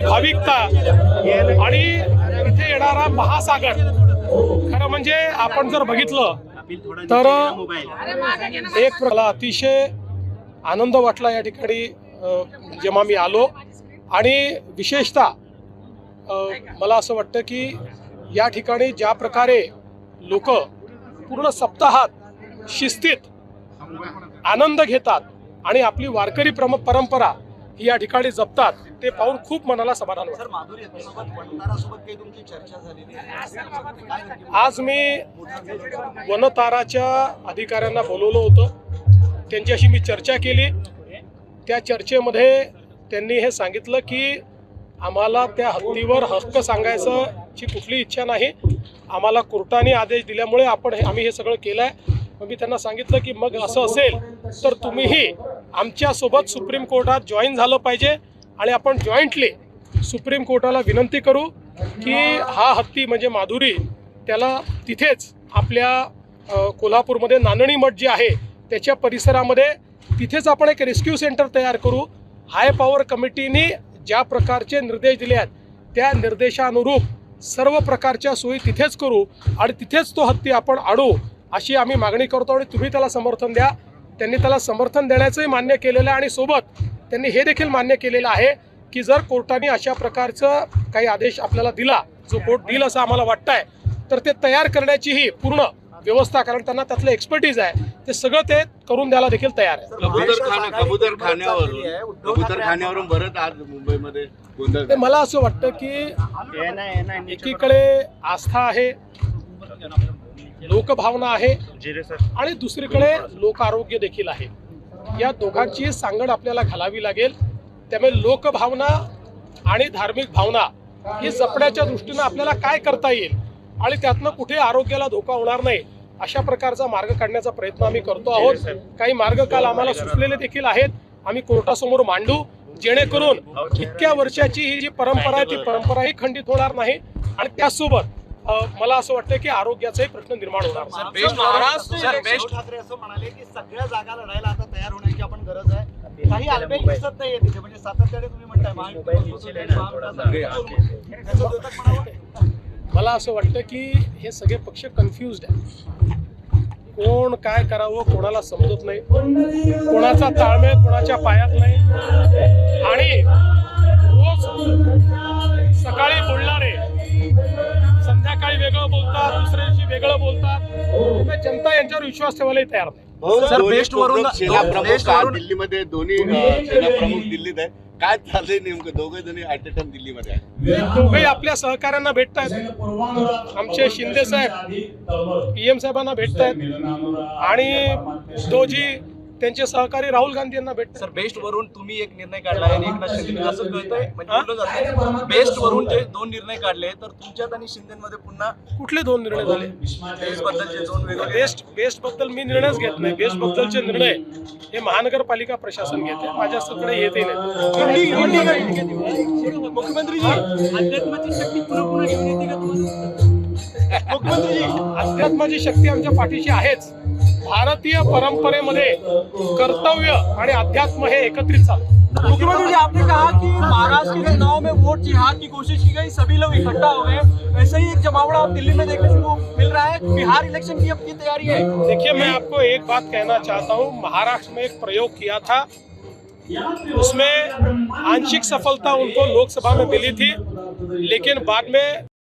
भाविकता. आणि इथे येणारा महासागर. खरं म्हणजे आपण जर बघितलं तर एक प्र- मला अतिशय आनंद वाटला या ठिकाणी जेव्हा मी आलो. आणि विशेषतः मला असं वाटतं की या ठिकाणी ज्या प्रकारे लोक पूर्ण सप्ताहात शिस्तीत आनंद घेतात आणि आपली वारकरी प्रम परंपरा या ठिकाणी जपतात ते पाहून खूप मनाला समाधान वाटतं. आज मी वनताराच्या अधिकाऱ्यांना बोलवलं होतं. त्यांच्याशी मी चर्चा केली. त्या चर्चेमध्ये त्यांनी हे सांगितलं की आम्हाला त्या हत्तीवर हक्क सांगायचं ची कुठली इच्छा नाही. आम्हाला कोर्टाने आदेश दिल्यामुळे आपण हे आम्ही हे सगळं केलं आहे मग मी त्यांना सांगितलं की मग असं असेल तर तुम्हीही आमच्यासोबत सुप्रीम कोर्टात जॉईन झालं पाहिजे आणि आपण जॉईंटली सुप्रीम कोर्टाला विनंती करू की हा हत्ती म्हणजे माधुरी त्याला तिथेच आपल्या कोल्हापूरमध्ये नानणी मठ जे आहे त्याच्या परिसरामध्ये तिथेच आपण एक रेस्क्यू सेंटर तयार करू. हाय पॉवर कमिटीने ज्या प्रकारचे निर्देश दिले आहेत त्या निर्देशानुरूप सर्व प्रकारच्या सोयी तिथेच करू आणि तिथेच तो हत्ती आपण आणू अशी आम्ही मागणी करतो आणि तुम्ही त्याला समर्थन द्या. त्यांनी त्याला समर्थन देण्याचंही मान्य केलेलं आहे आणि सोबत त्यांनी हे देखील मान्य केलेलं आहे की जर कोर्टाने अशा प्रकारचं काही आदेश आपल्याला दिला जो कोर्ट देईल असं आम्हाला वाटतं आहे तर ते तयार करण्याचीही पूर्ण व्यवस्था कारण त्यांना त्यातलं एक्सपर्टीज आहे ते सगळं ते करून द्यायला देखील तयार आहे. ते मला असं वाटतं की एकीकडे आस्था आहे. लोकभावना आहे. आणि दुसरीकडे लोक आरोग्य देखील आहे. या दोघांची सांगड आपल्याला घालावी लागेल. त्यामुळे लोकभावना आणि धार्मिक भावना ही जपण्याच्या दृष्टीनं आपल्याला काय करता येईल आणि त्यातनं कुठे आरोग्याला धोका होणार नाही अशा प्रकारचा मार्ग काढण्याचा प्रयत्न आम्ही करतो आहोत. काही मार्ग काल आम्हाला सुचलेले देखील आहेत. आम्ही कोर्टासमोर मांडू जेणेकरून इतक्या वर्षाची ही जी परंपरा आहे ती परंपरा ही खंडित होणार नाही. आणि त्याचसोबत अ, मला असं वाटतं की आरोग्याचाही प्रश्न निर्माण होणार. उद्धव ठाकरे असं म्हणाले की सगळ्या जागा लढायला आता तयार होण्याची आपण गरज आहे. काही दिसत नाहीये तिथे म्हणजे सातत्याने तुम्ही म्हणताय? मला असं वाटतं की हे सगळे पक्ष कन्फ्युज्ड आहेत. कोण काय करावं कोणाला समजत नाही. कोणाचा ताळमेळ कोणाच्या पायात नाही. आणि रोज सकाळी बोलणारे वेगळं बोलतात. त्यामुळे जनता यांच्यावर विश्वास ठेवायलाही तयार नाही. सर दोन्ही बेस्ट वरून दिल्लीमध्ये दोन्ही प्रमुख दिल्लीत आहे. काय चाललंय नेमकं? दोघे जणी ॲट अ टाइम दिल्लीमध्ये आहे दोघेही आपल्या सहकाऱ्यांना भेटतायत आमचे शिंदे साहेब पीएम साहेबांना भेटतायत आणि उद्धवजी त्यांचे सहकारी राहुल गांधी यांना भेटतात. सर बेस्ट वरून तुम्ही एक निर्णय काढला आणि एकनाथ शिंदे. असं कळतंय? म्हणजे बोललं जातं. बेस्ट वरून जे दोन निर्णय काढले तर तुमच्यात आणि शिंदेमध्ये पुन्हा कुठले दोन निर्णय झाले? बेस्ट बद्दलचे दोन बेस्ट बेस्टबद्दल मी निर्णयच घेत नाही. बेस्ट बद्दलचे निर्णय हे महानगरपालिका प्रशासन घेते. माझ्याकडे येते नाही. मुख्यमंत्रीजी अध्यात्माची शक्ती पुन्हा पुन्हा घेऊन येते का तुम्हाला? मुख्यमंत्रीजी अध्यात्माची शक्ती आमच्या पाठीशी आहेच. भारतीय परंपरेमध्ये कर्तव्य आणि अध्यात्म हे एकत्रित चालतं. मुख्यमंत्री जी आपने कहा कि महाराष्ट्र के चुनाव में वोट जिहाद की कोशिश की गई सभी लोग इकट्ठा हो गए। वैसे ही एक जमावड़ा आप दिल्ली में देखने को मिल रहा है। बिहार इलेक्शन की अब की तैयारी है। देखिए मैं आपको एक बात कहना चाहता हूँ। महाराष्ट्र में एक प्रयोग किया था। उसमें आंशिक सफलता उनको लोकसभा में मिली थी लेकिन बाद में